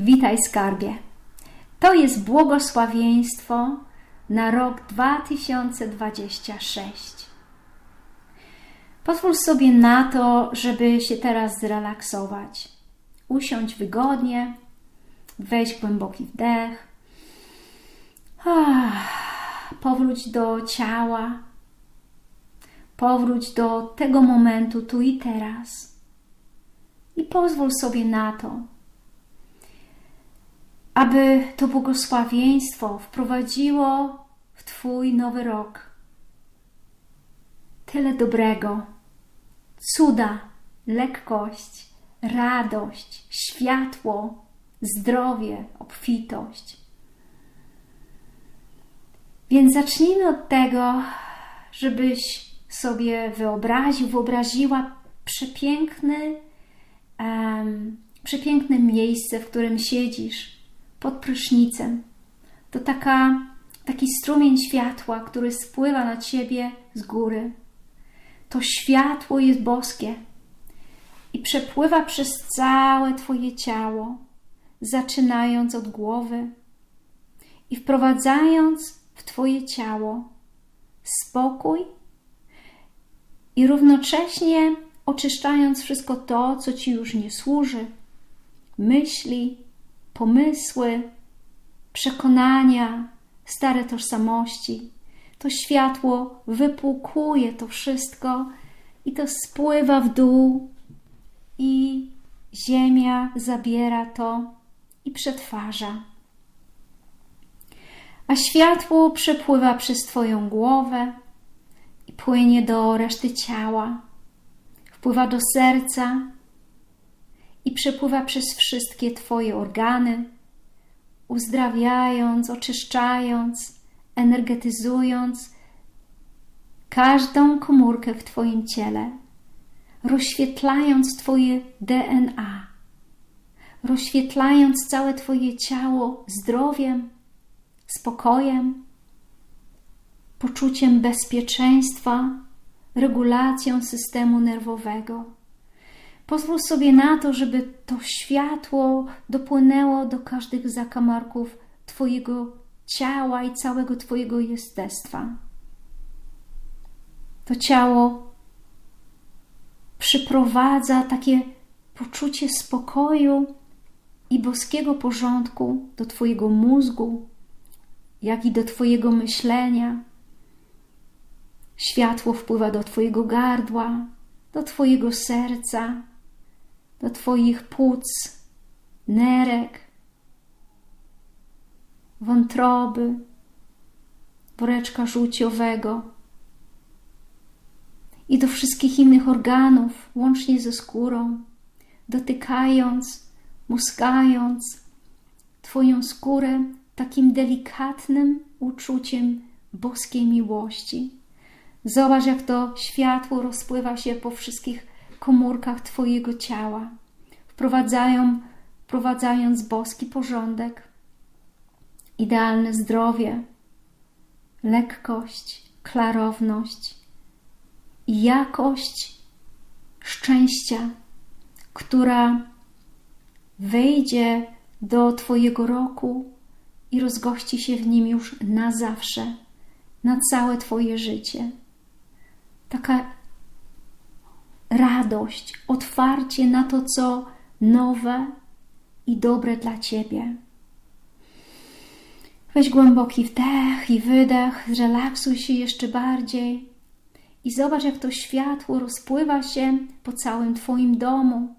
Witaj skarbie. To jest błogosławieństwo na rok 2026. Pozwól sobie na to, żeby się teraz zrelaksować. Usiądź wygodnie, weź głęboki wdech. Ah, Powróć do ciała. Powróć do tego momentu tu i teraz. I pozwól sobie na to, aby to błogosławieństwo wprowadziło w Twój nowy rok. Tyle dobrego, cuda, lekkość, radość, światło, zdrowie, obfitość. Więc zacznijmy od tego, żebyś sobie wyobraził, wyobraziła przepiękny, um, przepiękne miejsce, w którym siedzisz pod prysznicem. To taka, taki strumień światła, który spływa na ciebie z góry. To światło jest boskie i przepływa przez całe Twoje ciało, zaczynając od głowy i wprowadzając w Twoje ciało spokój i równocześnie oczyszczając wszystko to, co Ci już nie służy myśli, pomysły, przekonania, stare tożsamości. To światło wypłukuje to wszystko i to spływa w dół, i ziemia zabiera to i przetwarza. A światło przepływa przez Twoją głowę i płynie do reszty ciała, wpływa do serca i przepływa przez wszystkie Twoje organy, uzdrawiając, oczyszczając, energetyzując każdą komórkę w Twoim ciele, rozświetlając Twoje DNA, rozświetlając całe Twoje ciało zdrowiem, spokojem, poczuciem bezpieczeństwa, regulacją systemu nerwowego. Pozwól sobie na to, żeby to światło dopłynęło do każdych zakamarków Twojego ciała i całego Twojego jestestwa. To ciało przyprowadza takie poczucie spokoju i boskiego porządku do Twojego mózgu, jak i do Twojego myślenia. Światło wpływa do Twojego gardła, do Twojego serca, do Twoich płuc, nerek, wątroby, woreczka żółciowego i do wszystkich innych organów, łącznie ze skórą, dotykając, muskając Twoją skórę takim delikatnym uczuciem boskiej miłości. Zobacz, jak to światło rozpływa się po wszystkich komórkach Twojego ciała, wprowadzają, wprowadzając boski porządek, idealne zdrowie, lekkość, klarowność i jakość szczęścia, która wejdzie do Twojego roku i rozgości się w nim już na zawsze, na całe Twoje życie. Taka radość, otwarcie na to, co nowe i dobre dla Ciebie. Weź głęboki wdech i wydech, zrelaksuj się jeszcze bardziej i zobacz, jak to światło rozpływa się po całym Twoim domu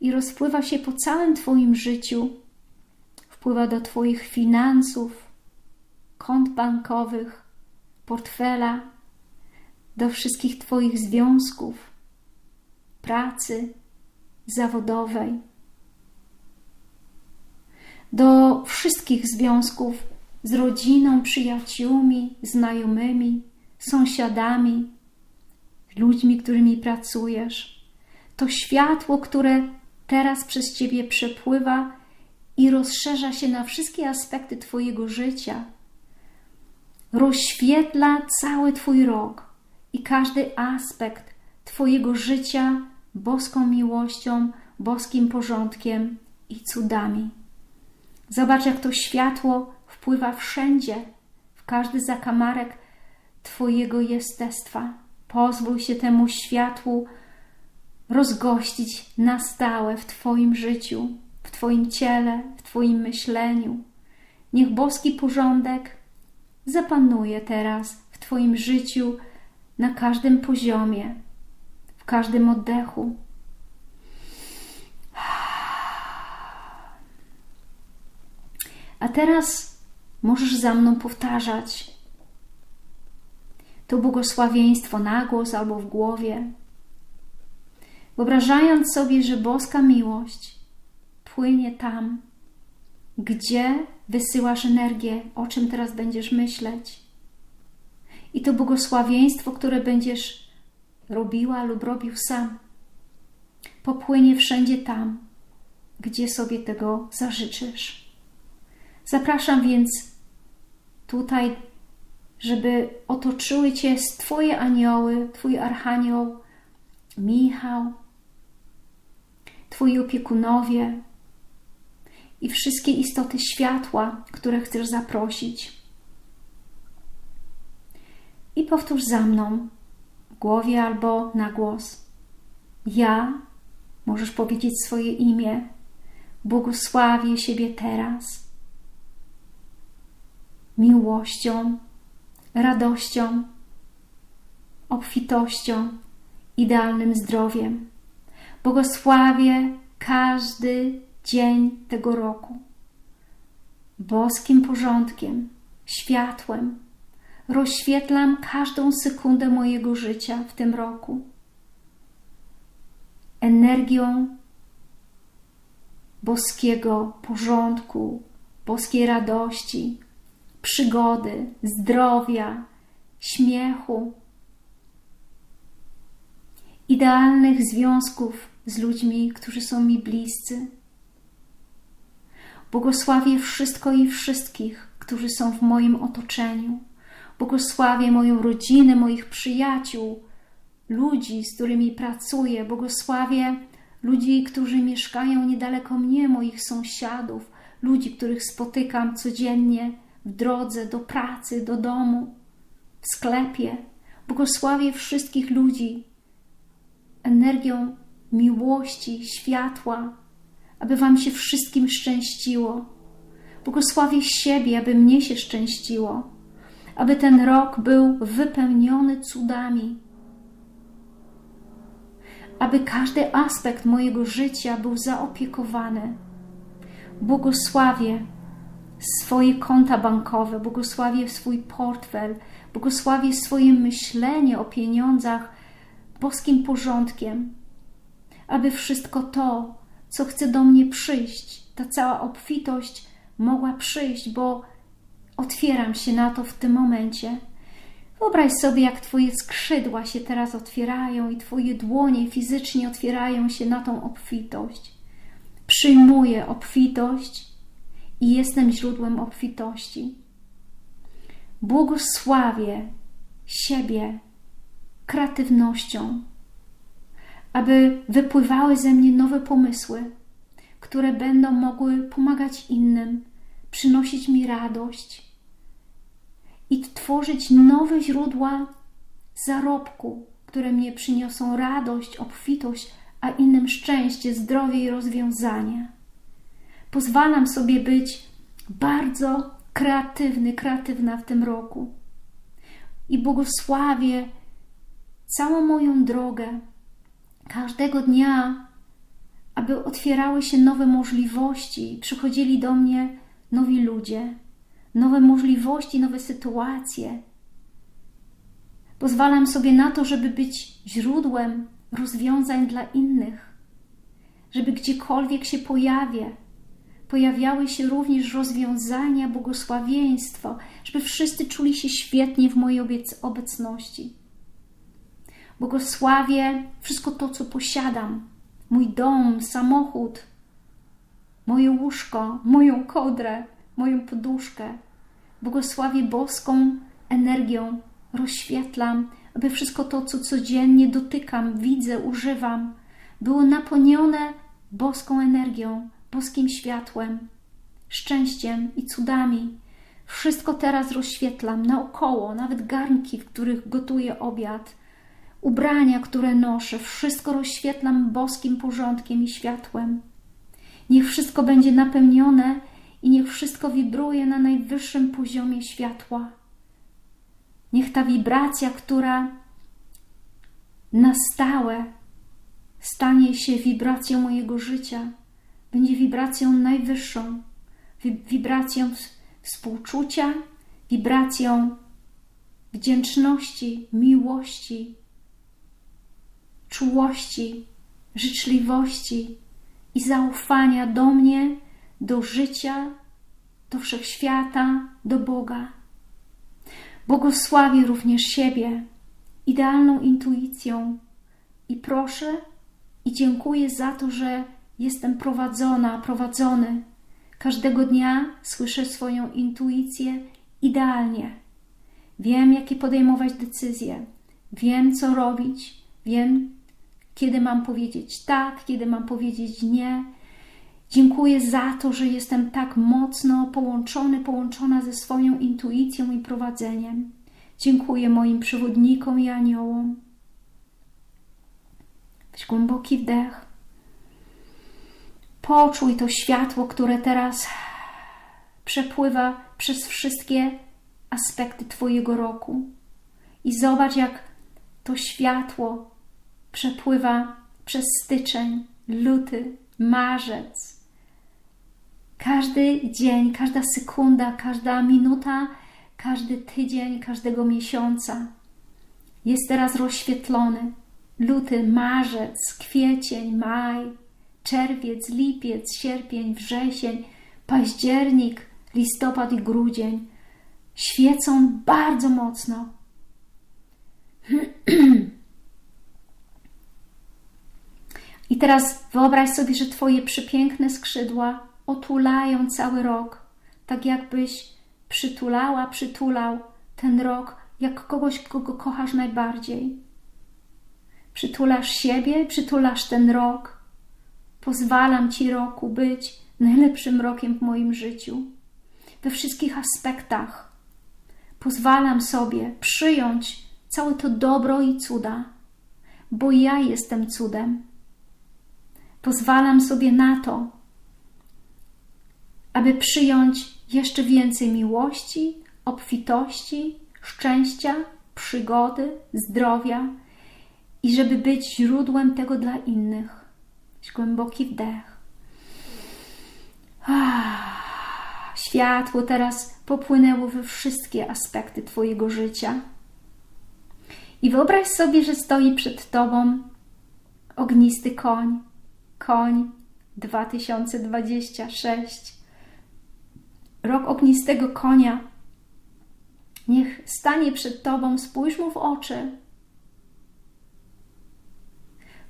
i rozpływa się po całym Twoim życiu, wpływa do Twoich finansów, kont bankowych, portfela, do wszystkich Twoich związków, pracy zawodowej, do wszystkich związków z rodziną, przyjaciółmi, znajomymi, sąsiadami, ludźmi, którymi pracujesz. To światło, które teraz przez Ciebie przepływa i rozszerza się na wszystkie aspekty Twojego życia. Rozświetla cały Twój rok i każdy aspekt Twojego życia boską miłością, boskim porządkiem i cudami. Zobacz, jak to światło wpływa wszędzie, w każdy zakamarek Twojego jestestwa. Pozwól się temu światłu rozgościć na stałe w Twoim życiu, w Twoim ciele, w Twoim myśleniu. Niech boski porządek zapanuje teraz w Twoim życiu na każdym poziomie, w każdym oddechu. A teraz możesz za mną powtarzać to błogosławieństwo na głos albo w głowie, wyobrażając sobie, że boska miłość płynie tam, gdzie wysyłasz energię, o czym teraz będziesz myśleć. I to błogosławieństwo, które będziesz robiła lub robił sam, popłynie wszędzie tam, gdzie sobie tego zażyczysz. Zapraszam więc tutaj, żeby otoczyły Cię Twoje anioły, Twój archanioł Michał, Twoi opiekunowie i wszystkie istoty światła, które chcesz zaprosić. I powtórz za mną w głowie albo na głos. Ja, możesz powiedzieć swoje imię, błogosławię siebie teraz miłością, radością, obfitością, idealnym zdrowiem. Błogosławię każdy dzień tego roku boskim porządkiem, światłem. Rozświetlam każdą sekundę mojego życia w tym roku energią boskiego porządku, boskiej radości, przygody, zdrowia, śmiechu, idealnych związków z ludźmi, którzy są mi bliscy. Błogosławię wszystko i wszystkich, którzy są w moim otoczeniu. Błogosławię moją rodzinę, moich przyjaciół, ludzi, z którymi pracuję. Błogosławię ludzi, którzy mieszkają niedaleko mnie, moich sąsiadów, ludzi, których spotykam codziennie w drodze do pracy, do domu, w sklepie. Błogosławię wszystkich ludzi energią miłości, światła, aby Wam się wszystkim szczęściło. Błogosławię siebie, aby mnie się szczęściło, aby ten rok był wypełniony cudami, aby każdy aspekt mojego życia był zaopiekowany. Błogosławię swoje konta bankowe, błogosławię swój portfel, błogosławię swoje myślenie o pieniądzach boskim porządkiem, aby wszystko to, co chce do mnie przyjść, ta cała obfitość mogła przyjść, bo otwieram się na to w tym momencie. Wyobraź sobie, jak Twoje skrzydła się teraz otwierają i Twoje dłonie fizycznie otwierają się na tą obfitość. Przyjmuję obfitość i jestem źródłem obfitości. Błogosławię siebie kreatywnością, aby wypływały ze mnie nowe pomysły, które będą mogły pomagać innym, przynosić mi radość i tworzyć nowe źródła zarobku, które mnie przyniosą radość, obfitość, a innym szczęście, zdrowie i rozwiązanie. Pozwalam sobie być bardzo kreatywny, kreatywna w tym roku i błogosławię całą moją drogę, każdego dnia, aby otwierały się nowe możliwości, przychodzili do mnie nowi ludzie, nowe możliwości, nowe sytuacje. Pozwalam sobie na to, żeby być źródłem rozwiązań dla innych, żeby gdziekolwiek się pojawię, pojawiały się również rozwiązania, błogosławieństwo, żeby wszyscy czuli się świetnie w mojej obecności. Błogosławię wszystko to, co posiadam: mój dom, samochód, moje łóżko, moją kodrę, moją poduszkę. Błogosławię boską energią, rozświetlam, aby wszystko to, co codziennie dotykam, widzę, używam, było napełnione boską energią, boskim światłem, szczęściem i cudami. Wszystko teraz rozświetlam naokoło, nawet garnki, w których gotuję obiad, ubrania, które noszę, wszystko rozświetlam boskim porządkiem i światłem. Niech wszystko będzie napełnione i niech wszystko wibruje na najwyższym poziomie światła. Niech ta wibracja, która na stałe stanie się wibracją mojego życia, będzie wibracją najwyższą, wibracją współczucia, wibracją wdzięczności, miłości, czułości, życzliwości i zaufania do mnie, do życia, do wszechświata, do Boga. Błogosławię również siebie idealną intuicją i proszę i dziękuję za to, że jestem prowadzona, prowadzony. Każdego dnia słyszę swoją intuicję idealnie. Wiem, jakie podejmować decyzje, wiem, co robić, wiem, kiedy mam powiedzieć tak, kiedy mam powiedzieć nie. Dziękuję za to, że jestem tak mocno połączony, połączona ze swoją intuicją i prowadzeniem. Dziękuję moim przewodnikom i aniołom. Weź głęboki wdech. Poczuj to światło, które teraz przepływa przez wszystkie aspekty Twojego roku. I zobacz, jak to światło przepływa przez styczeń, luty, marzec. Każdy dzień, każda sekunda, każda minuta, każdy tydzień, każdego miesiąca jest teraz rozświetlony. Luty, marzec, kwiecień, maj, czerwiec, lipiec, sierpień, wrzesień, październik, listopad i grudzień świecą bardzo mocno. I teraz wyobraź sobie, że Twoje przepiękne skrzydła otulają cały rok, tak jakbyś przytulała, przytulał ten rok jak kogoś, kogo kochasz najbardziej. Przytulasz siebie, przytulasz ten rok. Pozwalam Ci roku być najlepszym rokiem w moim życiu. We wszystkich aspektach. Pozwalam sobie przyjąć całe to dobro i cuda, bo ja jestem cudem. Pozwalam sobie na to, aby przyjąć jeszcze więcej miłości, obfitości, szczęścia, przygody, zdrowia i żeby być źródłem tego dla innych. Głęboki wdech. Światło teraz popłynęło we wszystkie aspekty Twojego życia. I wyobraź sobie, że stoi przed Tobą ognisty koń, koń 2026 rok ognistego konia. Niech stanie przed Tobą, spójrz mu w oczy.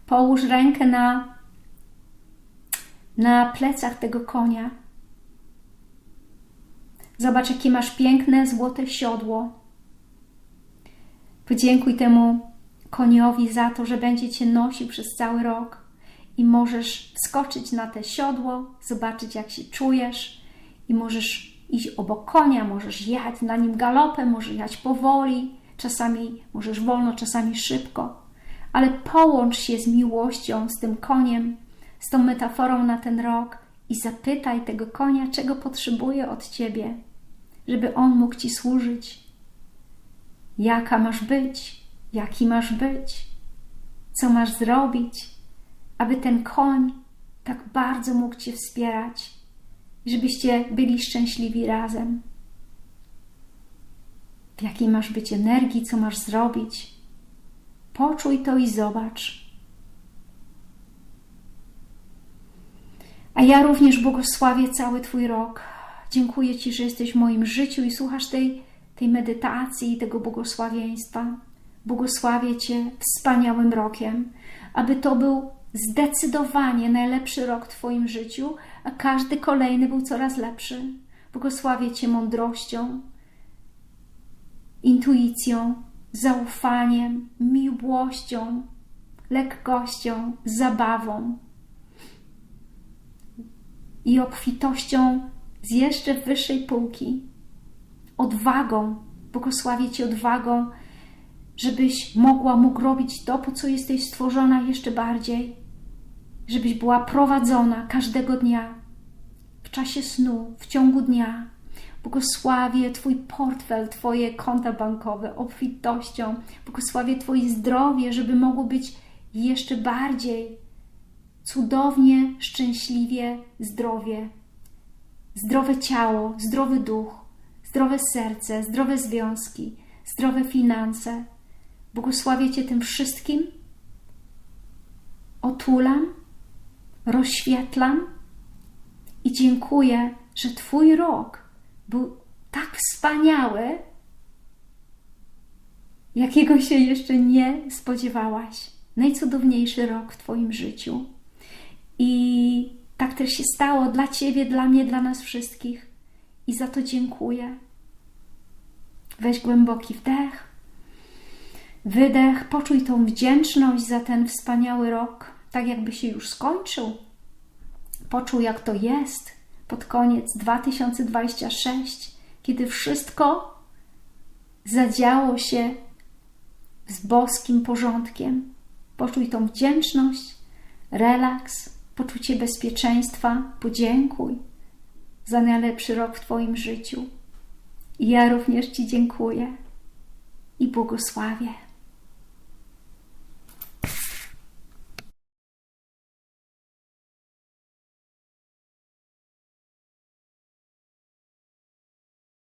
Połóż rękę na, na plecach tego konia. Zobacz, jakie masz piękne, złote siodło. Podziękuj temu koniowi za to, że będzie Cię nosił przez cały rok i możesz wskoczyć na te siodło, zobaczyć, jak się czujesz i możesz iść obok konia, możesz jechać na nim galopem, możesz jechać powoli, czasami możesz wolno, czasami szybko, ale połącz się z miłością, z tym koniem, z tą metaforą na ten rok i zapytaj tego konia, czego potrzebuje od ciebie, żeby on mógł ci służyć. Jaka masz być, jaki masz być, co masz zrobić, aby ten koń tak bardzo mógł cię wspierać żebyście byli szczęśliwi razem. W jakiej masz być energii, co masz zrobić. Poczuj to i zobacz. A ja również błogosławię cały Twój rok. Dziękuję Ci, że jesteś w moim życiu i słuchasz tej, tej medytacji, tego błogosławieństwa. Błogosławię Cię wspaniałym rokiem, aby to był zdecydowanie najlepszy rok w Twoim życiu, a każdy kolejny był coraz lepszy. Błogosławię Cię mądrością, intuicją, zaufaniem, miłością, lekkością, zabawą. i obfitością z jeszcze wyższej półki, odwagą, błogosławię Cię odwagą, żebyś mogła, mógł robić to, po co jesteś stworzona jeszcze bardziej, żebyś była prowadzona każdego dnia, w czasie snu, w ciągu dnia. Błogosławię Twój portfel, Twoje konta bankowe obfitością. Błogosławię Twoje zdrowie, żeby mogło być jeszcze bardziej cudownie, szczęśliwie zdrowie. Zdrowe ciało, zdrowy duch, zdrowe serce, zdrowe związki, zdrowe finanse. Błogosławię Cię tym wszystkim. Otulam, rozświetlam i dziękuję, że Twój rok był tak wspaniały, jakiego się jeszcze nie spodziewałaś. Najcudowniejszy rok w Twoim życiu. I tak też się stało dla Ciebie, dla mnie, dla nas wszystkich. I za to dziękuję. Weź głęboki wdech, wydech, poczuj tą wdzięczność za ten wspaniały rok, tak jakby się już skończył. Poczuj, jak to jest pod koniec 2026, kiedy wszystko zadziało się z boskim porządkiem. Poczuj tą wdzięczność, relaks, poczucie bezpieczeństwa, podziękuj za najlepszy rok w Twoim życiu. I ja również Ci dziękuję i błogosławię.